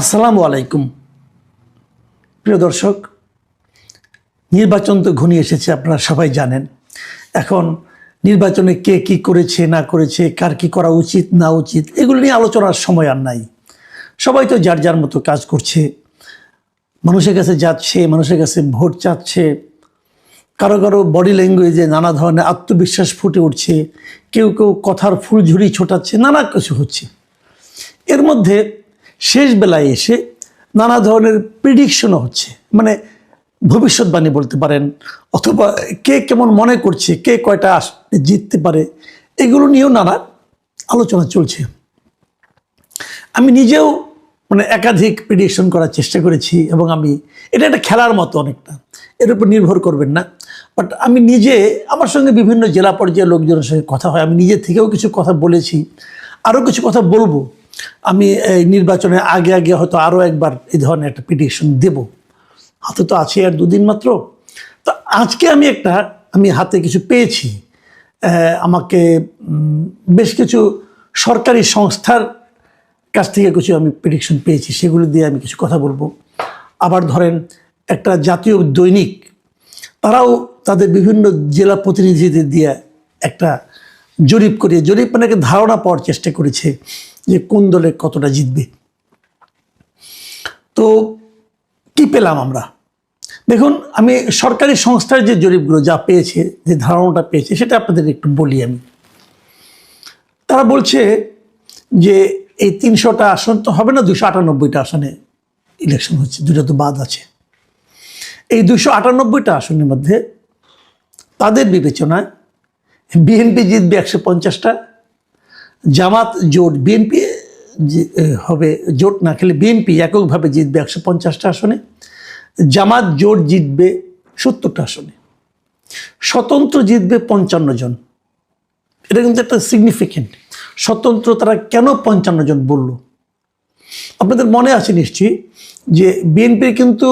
আসসালামু আলাইকুম। প্রিয় দর্শক, নির্বাচন তো ঘনিয়ে এসেছে, আপনারা সবাই জানেন। এখন নির্বাচনে কে কি করেছে, না করেছে, কার কি করা উচিত, না উচিত, এগুলো নিয়ে আলোচনার সময় আর নাই। সবাই তো যার যার মতো কাজ করছে। মানুষের কাছে যাচ্ছে, মানুষের কাছে ভোট চাচ্ছে। কারও কারও বডি ল্যাঙ্গুয়েজে নানা ধরনের আত্মবিশ্বাস ফুটে উঠছে। কেউ কেউ কথার ফুলঝুরি ছোটাচ্ছে, নানা কিছু হচ্ছে। এর মধ্যে শেষ বেলায় এসে নানা ধরনের প্রিডিকশনও হচ্ছে। মানে ভবিষ্যৎবাণী বলতে পারেন, অথবা কে কেমন মনে করছে, কে কয়টা জিততে পারে, এগুলো নিয়েও নানা আলোচনা চলছে। আমি নিজেও মানে একাধিক প্রিডিকশন করার চেষ্টা করেছি এবং আমি, এটা একটা খেলার মতো অনেকটা, এর উপর নির্ভর করবেন না। বাট আমি নিজে, আমার সঙ্গে বিভিন্ন জেলা পর্যায়ের লোকজনের সঙ্গে কথা হয়, আমি নিজে থেকেও কিছু কথা বলেছি, আরও কিছু কথা বলব। আমি এই নির্বাচনের আগে আগে হয়তো আরও একবার এই ধরনের একটা পিটিশন দেব। হাতে তো আছে আর দুদিন মাত্র। তো আজকে আমি একটা, আমি হাতে কিছু পেয়েছি। আমাকে বেশ কিছু সরকারি সংস্থার কাছ থেকে কিছু আমি প্রেডিকশন পেয়েছি। সেগুলো দিয়ে আমি কিছু কথা বলব। আবার ধরেন একটা জাতীয় দৈনিক, তারাও তাদের বিভিন্ন জেলা প্রতিনিধিদের দিয়ে একটা জরিপ করিয়ে, জরিপ মানে ধারণা পাওয়ার চেষ্টা করেছে যে কোন দলে কতটা জিতবে। তো কি পেলাম আমরা? দেখুন, আমি সরকারি সংস্থার যে জরিপগুলো যা পেয়েছে, যে ধারণাটা পেয়েছে, সেটা আপনাদের একটু বলি আমি। তারা বলছে যে এই তিনশোটা আসন তো হবে না, দুশো আটানব্বইটা আসনে ইলেকশন হচ্ছে, দুটো তো বাদ আছে। এই দুশো আটানব্বইটা আসনের মধ্যে তাদের বিবেচনায় বিএনপি জিতবে একশো পঞ্চাশটা, জামাত জোট, বিএনপি হবে জোট না খেলে বিএনপি এককভাবে জিতবে একশো পঞ্চাশটা আসনে, জামাত জোট জিতবে সত্তরটা আসনে, স্বতন্ত্র জিতবে পঞ্চান্ন জন। এটা কিন্তু একটা সিগনিফিকেন্ট স্বতন্ত্র তারা কেন পঞ্চান্ন জন বলল? আপনাদের মনে আছে নিশ্চয়ই যে বিএনপির কিন্তু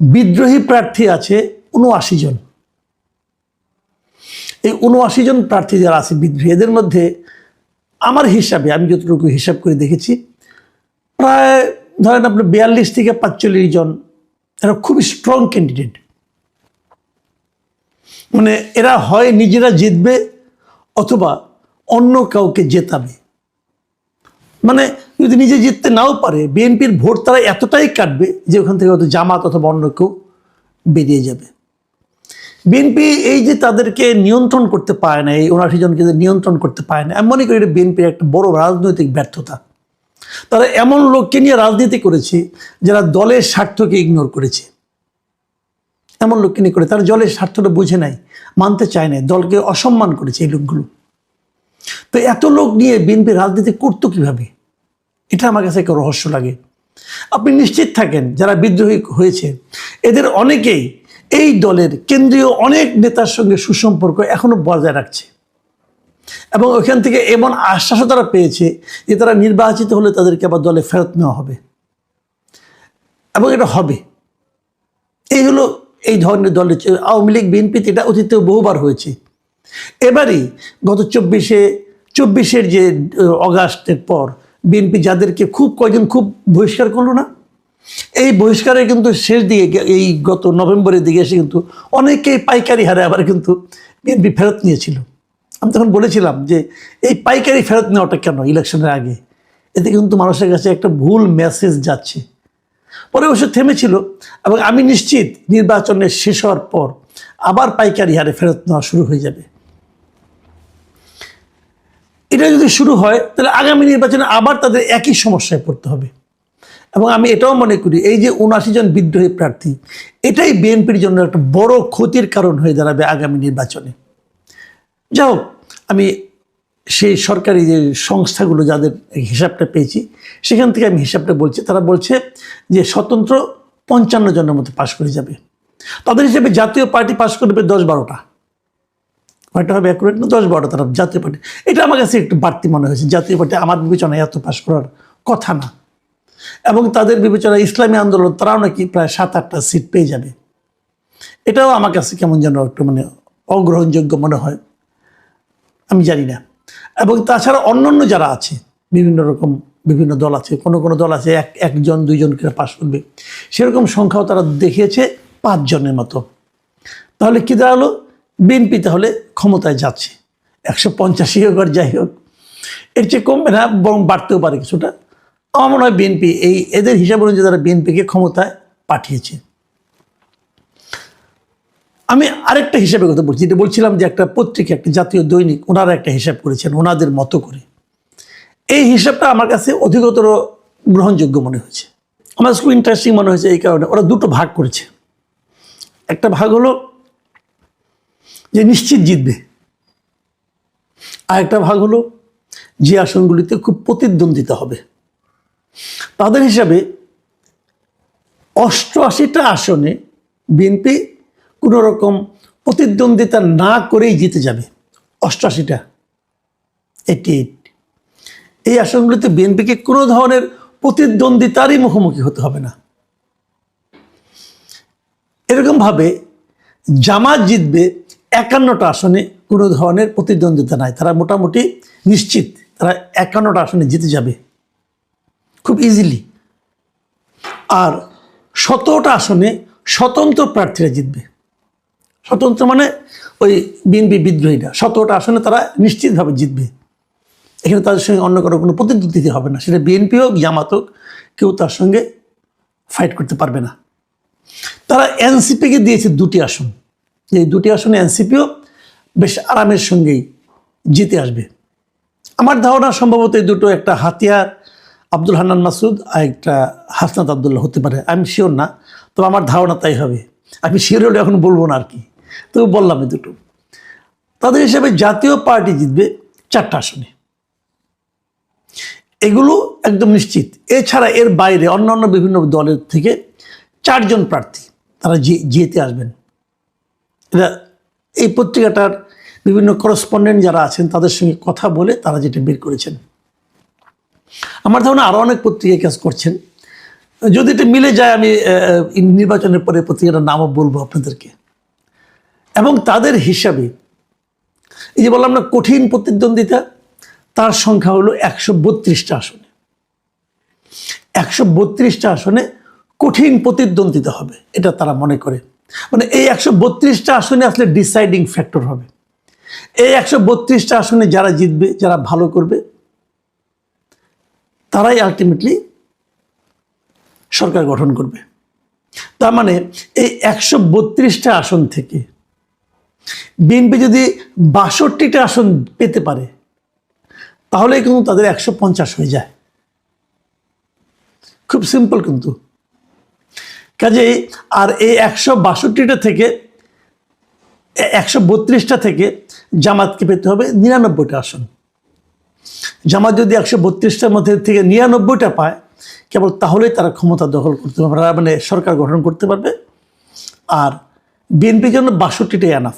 বিদ্রোহী প্রার্থী আছে উনআশি জন। এই উনআশি জন প্রার্থী যারা আছে বিদ্রোহী এদের মধ্যে আমার হিসাবে, আমি যতটুকু হিসাব করে দেখেছি, প্রায় ধরেন আপনার বিয়াল্লিশ থেকে পাঁচচল্লিশ জন, এরা খুবই স্ট্রং ক্যান্ডিডেট মানে এরা হয় নিজেরা জিতবে অথবা অন্য কাউকে জেতাবে। মানে যদি নিজে জিততে নাও পারে, বিএনপির ভোট তারা এতটাই কাটবে যে ওখান থেকে হয়তো জামাত অথবা অন্য কেউ বেরিয়ে যাবে। বিএনপি এই যে তাদেরকে নিয়ন্ত্রণ করতে পারে না, এই উনআশি জনকে নিয়ন্ত্রণ করতে পারে না মনে করি এটা বিএনপির একটা বড় রাজনৈতিক ব্যর্থতা। তারা এমন লোককে নিয়ে রাজনীতি করেছে যারা দলের স্বার্থকে ইগনোর করেছে। এমন লোককে নিয়ে করে, তারা দলের স্বার্থটা বুঝে নাই, মানতে চায় নাই, দলকে অসম্মান করেছে এই লোকগুলো। তো এত লোক নিয়ে বিএনপি রাজনীতি করতো কীভাবে? এটা আমার কাছে একটা রহস্য লাগে। আপনি নিশ্চিত থাকেন, যারা বিদ্রোহী হয়েছে, এদের অনেকেই এই দলের কেন্দ্রীয় অনেক নেতার সঙ্গে সুসম্পর্ক এখনও বজায় রাখছে। এবং ওইখান থেকে এমন আশ্বাসও তারা পেয়েছে যে তারা নির্বাচিত হলে তাদেরকে আবার দলে ফেরত নেওয়া হবে। এবং এটা হবে। এই হলো এই ধরনের দলের আওয়ামী লীগ বিএনপিতে এটা অতীতেও বহুবার হয়েছে। এবারই গত চব্বিশে, চব্বিশের যে, অগাস্টের পর বিএনপি যাদেরকে খুব কয়জন খুব বহিষ্কার করল না এই বহিষ্কারে কিন্তু শেষ দিকে এই গত নভেম্বরের দিকে এসে কিন্তু অনেকেই পাইকারি হারে আবার কিন্তু বিএনপি ফেরত নিয়েছিল। আমি তখন বলেছিলাম যে, এই পাইকারি ফেরত নেওয়াটা কেন ইলেকশনের আগে? এতে কিন্তু মানুষের কাছে একটা ভুল মেসেজ যাচ্ছে। পরে অবশ্য থেমেছিল এবং আমি নিশ্চিত নির্বাচনের শেষ হওয়ার পর আবার পাইকারি হারে ফেরত নেওয়া শুরু হয়ে যাবে। এটা যদি শুরু হয়, তাহলে আগামী নির্বাচনে আবার তাদের একই সমস্যায় পড়তে হবে। এবং আমি এটাও মনে করি, এই যে উনআশি জন বিদ্রোহী প্রার্থী, এটাই বিএনপির জন্য একটা বড় ক্ষতির কারণ হয়ে দাঁড়াবে আগামী নির্বাচনে। যাই হোক, আমি সেই সরকারি যে সংস্থাগুলো যাদের হিসাবটা পেয়েছি, সেখান থেকে আমি হিসাবটা বলছি, তারা বলছে যে স্বতন্ত্র পঞ্চান্ন জনের মতো পাশ করে যাবে। তাদের হিসেবে জাতীয় পার্টি পাশ করবে দশ বারোটা। কয়টা হবে অ্যাকুরেট না, দশ বারোটা তারা জাতীয় পার্টি। এটা আমার কাছে একটু বাড়তি মনে হয়েছে, জাতীয় পার্টি আমার বিবেচনায় এত পাশ করার কথা না। এবং তাদের বিবেচনায় ইসলামী আন্দোলন, তারাও নাকি প্রায় সাত, আটটা সিট পেয়ে যাবে। এটাও আমার কাছে কেমন যেন একটু মানে অগ্রহণযোগ্য মনে হয়। আমি জানি না। এবং তাছাড়া অন্যান্য যারা আছে, বিভিন্ন রকম বিভিন্ন দল আছে, কোনো কোনো দল আছে, এক, একজন, দুইজনকে পাশ করবে, সেরকম সংখ্যাও তারা দেখিয়েছে পাঁচজনের মতো। তাহলে কী দাঁড়াল? বিএনপি তাহলে ক্ষমতায় যাচ্ছে। একশো পঞ্চাশি হোক আর যাই হোক। এর চেয়ে কমবে না, বরং বাড়তেও পারে কিছুটা। আমার মনে হয় বিএনপি, এই এদের হিসাব অনুযায়ী তারা বিএনপিকে ক্ষমতায় পাঠিয়েছে। আমি আরেকটা হিসাবে কথা বলছি, যেটা বলছিলাম যে একটা পত্রিকা, একটা জাতীয় দৈনিক, ওনারা একটা হিসাব করেছেন, ওনাদের মতো করে। এই হিসাবটা আমার কাছে অধিকতর গ্রহণযোগ্য মনে হয়েছে। আমার খুব ইন্টারেস্টিং মনে হয়েছে এই কারণে, ওরা দুটো ভাগ করেছে। একটা ভাগ হলো যে নিশ্চিত জিতবে, আর একটা ভাগ হলো যে আসনগুলিতে খুব প্রতিদ্বন্দ্বিতা হবে। তাদের হিসাবে অষ্টআশিটা আসনে বিএনপি কোনো রকম প্রতিদ্বন্দ্বিতা না করেই জিতে যাবে। অষ্টআশিটা। এইটি এই আসনগুলিতে বিএনপিকে কোনো ধরনের প্রতিদ্বন্দ্বিতারই মুখোমুখি হতে হবে না। এরকমভাবে জামাত জিতবে একান্নটা আসনে কোনো ধরনের প্রতিদ্বন্দ্বিতা নাই। তারা মোটামুটি নিশ্চিত তারা একান্নটা আসনে জিতে যাবে। খুব ইজিলি আর সতেরোটা আসনে স্বতন্ত্র প্রার্থীরা জিতবে। স্বতন্ত্র মানে ওই বিএনপি বিদ্রোহীরা। সতেরোটা আসনে তারা নিশ্চিতভাবে জিতবে। এখানে তাদের সঙ্গে অন্য কারও কোনো প্রতিদ্বন্দ্বিতা হবে না। সেটা বিএনপি হোক, জামাত হোক, কেউ তার সঙ্গে ফাইট করতে পারবে না। তারা এনসিপিকে দিয়েছে দুটি আসন। এই দুটি আসনে এনসিপিও বেশ আরামের সঙ্গেই জিতে আসবে। আমার ধারণা সম্ভবত এই দুটো একটা হাতিয়ার আব্দুল হান্নান মাসুদ আর একটা হাসনাত আবদুল্লাহ হতে পারে। আমি শিওর না তো আমার ধারণা তাই হবে। আমি শিওর হলে এখন বলব না আর কি। তবু বললাম এই দুটো। তাদের হিসাবে জাতীয় পার্টি জিতবে চারটা আসনে। এগুলো একদম নিশ্চিত। এছাড়া এর বাইরে অন্যান্য বিভিন্ন দলের থেকে চারজন প্রার্থী তারা জি- জিতে আসবেন। এটা এই পত্রিকাটার বিভিন্ন করসপন্ডেন্ট যারা আছেন তাদের সঙ্গে কথা বলে তারা যেটা বের করেছেন। আমার ধারণা আরও অনেক পত্রিকায় কাজ করছেন। যদি এটা মিলে যায়, আমি নির্বাচনের পরে পত্রিকাটার নামও বলব আপনাদেরকে। এবং তাদের হিসাবে, এই যে বললাম না, কঠিন প্রতিদ্বন্দ্বিতা, তার সংখ্যা হলো একশো বত্রিশটা আসনে। একশো বত্রিশটা আসনে কঠিন প্রতিদ্বন্দ্বিতা হবে, এটা তারা মনে করে। মানে এই একশো বত্রিশটা আসনে আসলে ডিসাইডিং ফ্যাক্টর হবে। এই একশো বত্রিশটা আসনে যারা জিতবে, যারা ভালো করবে তারাই আলটিমেটলি সরকার গঠন করবে। তার মানে এই একশো বত্রিশটা আসন থেকে বিএনপি যদি বাষট্টিটা আসন পেতে পারে তাহলে কিন্তু তাদের একশো পঞ্চাশ হয়ে যায়। খুব সিম্পল কিন্তু। কাজেই আর এই একশো বাষট্টিটা থেকে একশো বত্রিশটা থেকে জামাতকে পেতে হবে নিরানব্বইটা আসন। জামাত যদি একশো বত্রিশটার মধ্যে থেকে নিরানব্বইটা পায়, কেবল তাহলেই তারা ক্ষমতা দখল করতে পারবে মানে সরকার গঠন করতে পারবে। আর বিএনপির জন্য বাষট্টিটাই এনাফ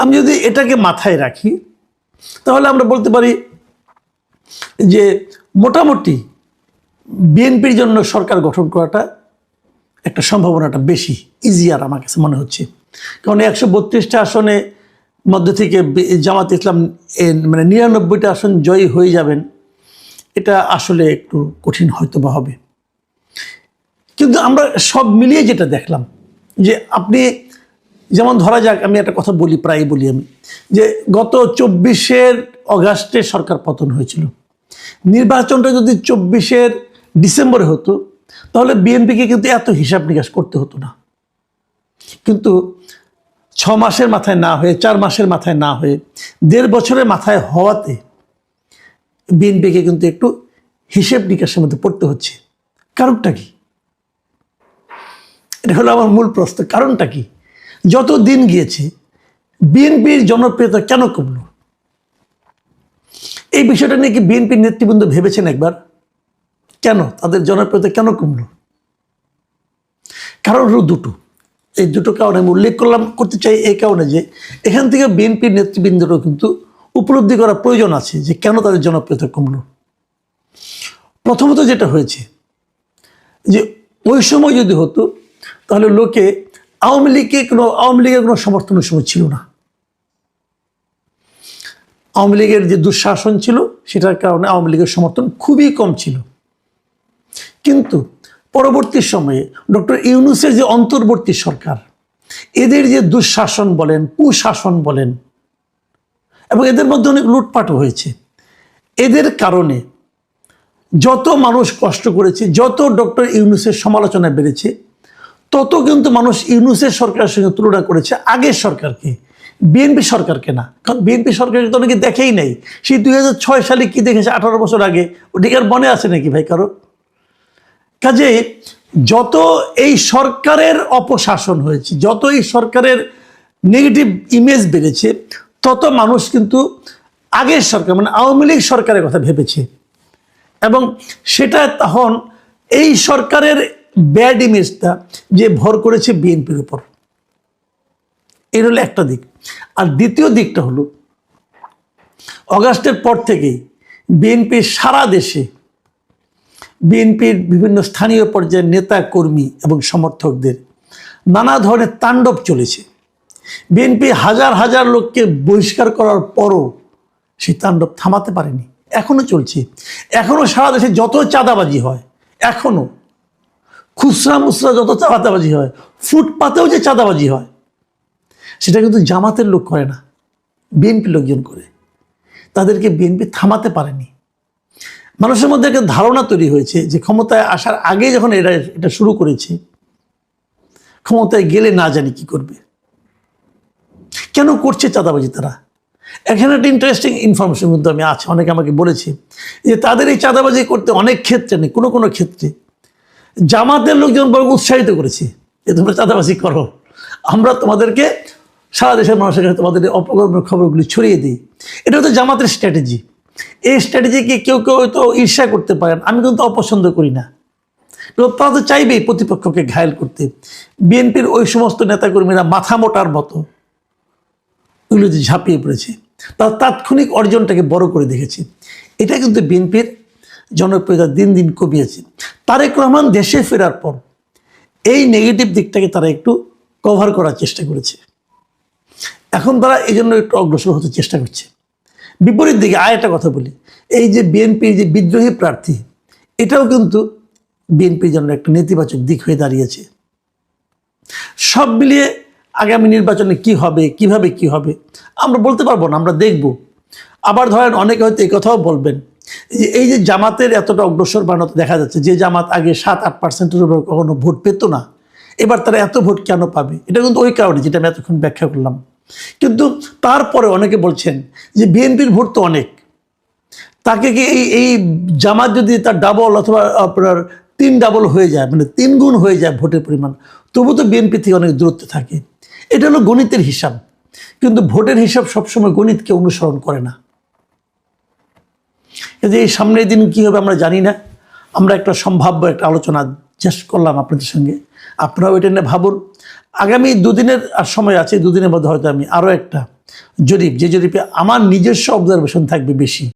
আমি যদি এটাকে মাথায় রাখি, তাহলে আমরা বলতে পারি যে মোটামুটি বিএনপির জন্য সরকার গঠন করাটা একটা সম্ভাবনাটা বেশি ইজিয়ার আমার কাছে মনে হচ্ছে। কারণ একশো বত্রিশটা আসনে মধ্যে থেকে জামাত ইসলাম মানে নিরানব্বইটা আসন জয়ী হয়ে যাবেন, এটা আসলে একটু কঠিন হয়তো বা হবে। কিন্তু আমরা সব মিলিয়ে যেটা দেখলাম, যে আপনি যেমন ধরা যাক, আমি একটা কথা বলি প্রায় বলি আমি, যে গত চব্বিশের অগাস্টে সরকার পতন হয়েছিল। নির্বাচনটা যদি চব্বিশের ডিসেম্বরে হতো, তাহলে বিএনপিকে কিন্তু এত হিসাব নিকাশ করতে হতো না। কিন্তু ছ মাসের মাথায় না হয়ে, চার মাসের মাথায় না হয়ে, দেড় বছরের মাথায় হওয়াতে বিএনপিকে কিন্তু একটু হিসেব নিকাশের মধ্যে পড়তে হচ্ছে। কারণটা কি? এটা হলো আমার মূল প্রশ্ন। কারণটা কি? যত দিন গিয়েছে, বিএনপির জনপ্রিয়তা কেন কমল? এই বিষয়টা নিয়ে কি বিএনপির নেতৃবৃন্দ ভেবেছেন একবার? কেন? তাদের জনপ্রিয়তা কেন কমল? কারণ হলো দুটো। এই দুটো কারণে আমি উল্লেখ করলাম, করতে চাই এই কারণে যে এখান থেকে বিএনপির নেতৃবৃন্দেরও কিন্তু উপলব্ধি করা প্রয়োজন আছে যে কেন তাদের জনপ্রিয়তা কমলো। প্রথমত যেটা হয়েছে যে ওই সময় যদি হতো, তাহলে লোকে আওয়ামী লীগকে কোনো, আওয়ামী লীগের কোনো সমর্থনের সময় ছিল না। আওয়ামী লীগের যে দুঃশাসন ছিল, সেটার কারণে আওয়ামী লীগের সমর্থন খুবই কম ছিল। কিন্তু পরবর্তী সময়ে ডক্টর ইউনুসের যে অন্তর্বর্তী সরকার, এদের যে দুঃশাসন বলেন, কুশাসন বলেন, এবং এদের মধ্যে অনেক লুটপাটও হয়েছে। এদের কারণে যত মানুষ কষ্ট করেছে, যত ডক্টর ইউনুসের সমালোচনা বেড়েছে, তত কিন্তু মানুষ ইউনুসের সরকারের সঙ্গে তুলনা করেছে আগের সরকারকে, বিএনপি সরকারকে না। কারণ বিএনপি সরকারকে তো অনেকে দেখেই নাই। সেই দুই হাজার ছয় সালে কি দেখেছে? আঠারো বছর আগে। ওটিকে আর মনে আছে নাকি ভাই কারও? কাজে যত এই সরকারের অপশাসন হয়েছে, যত এই সরকারের নেগেটিভ ইমেজ বেড়েছে, তত মানুষ কিন্তু আগের সরকার মানে আওয়ামী লীগ সরকারের কথা ভেবেছে। এবং সেটা তখন এই সরকারের ব্যাড ইমেজটা যে ভর করেছে বিএনপির উপর। এর হলো একটা দিক। আর দ্বিতীয় দিকটা হলো, অগাস্টের পর থেকেই বিএনপির সারা দেশে বিএনপির বিভিন্ন স্থানীয় পর্যায়ের নেতা, কর্মী এবং সমর্থকদের নানা ধরনের তাণ্ডব চলেছে। বিএনপি হাজার হাজার লোককে বহিষ্কার করার পরও সেই তাণ্ডব থামাতে পারেনি। এখনও চলছে। এখনও সারা দেশে যত চাঁদাবাজি হয় এখনও খুচরা মুচরা যত চাঁদাবাজি হয়, ফুটপাতেও যে চাঁদাবাজি হয়, সেটা কিন্তু জামাতের লোক করে না। বিএনপি লোকজন করে। তাদেরকে বিএনপি থামাতে পারেনি। মানুষের মধ্যে একটা ধারণা তৈরি হয়েছে যে ক্ষমতায় আসার আগে যখন এরা এটা শুরু করেছে, ক্ষমতায় গেলে না জানি কি করবে। কেন করছে চাঁদাবাজি তারা? এখানে একটা ইন্টারেস্টিং ইনফরমেশন কিন্তু আমি আছে, অনেকে আমাকে বলেছে যে তাদের এই চাঁদাবাজি করতে অনেক ক্ষেত্রে নেই, কোনো কোনো ক্ষেত্রে। জামাতের লোকজন বরং উৎসাহিত করেছে যে তোমরা চাঁদাবাজি করো। আমরা তোমাদেরকে সারা দেশের মানুষের কাছে তোমাদের অপকর্মের খবরগুলি ছড়িয়ে দিই। এটা হচ্ছে জামাতের স্ট্র্যাটেজি এই স্ট্র্যাটেজিকে কেউ কেউ হয়তো ঈর্ষা করতে পারেন। আমি কিন্তু অপছন্দ করি না। তারা তো চাইবেই প্রতিপক্ষকে ঘায়েল করতে। বিএনপির ওই সমস্ত নেতাকর্মীরা মাথা মোটার মতো ওইগুলোতে ঝাঁপিয়ে পড়েছে, তার তাৎক্ষণিক অর্জনটাকে বড় করে দেখেছে। এটা কিন্তু বিএনপির জনপ্রিয়তা দিন দিন কমিয়েছে। তারেক রহমান দেশে ফেরার পর এই নেগেটিভ দিকটাকে তারা একটু কভার করার চেষ্টা করেছে। এখন তারা এই জন্য একটু অগ্রসর হতে চেষ্টা করছে। বিপরীত দিকে আর একটা কথা বলি। এই যে বিএনপির যে বিদ্রোহী প্রার্থী, এটাও কিন্তু বিএনপির জন্য একটা নেতিবাচক দিক হয়ে দাঁড়িয়েছে। সব মিলিয়ে আগামী নির্বাচনে কি হবে, কীভাবে কি হবে, আমরা বলতে পারব না, আমরা দেখব। আবার ধরেন অনেকে হয়তো এই কথাও বলবেন এই যে জামাতের এতটা অগ্রসর বানাতে দেখা যাচ্ছে, যে জামাত আগে সাত, আট পার্সেন্টের উপর কখনো ভোট পেত না, এবার তারা এত ভোট কেন পাবে? এটা কিন্তু ওই কারণে, যেটা আমি এতক্ষণ ব্যাখ্যা করলাম। কিন্তু তারপরে অনেকে বলছেন যে বিএনপির ভোট তো অনেক। তাকে কি এই এই জামাত যদি তার ডাবল অথবা আপনার তিন ডাবল হয়ে যায় মানে তিন গুণ হয়ে যায় ভোটের পরিমাণ, তবু তো বিএনপি থেকে অনেক দূরত্বে থাকে। এটা হলো গণিতের হিসাব। কিন্তু ভোটের হিসাব সবসময় গণিতকে অনুসরণ করে না। যে এই সামনের দিন কী হবে আমরা জানি না। আমরা একটা সম্ভাব্য একটা আলোচনা জাস্ট করলাম আপনাদের সঙ্গে। আপনারাও এটা নিয়ে ভাবুন। আগামী দুদিনের, আর সময় আছে, দুদিনের মধ্যে হয়তো আমি আরও একটা জরিপ, যে জরিপে আমার নিজস্ব অবজারভেশন থাকবে বেশি।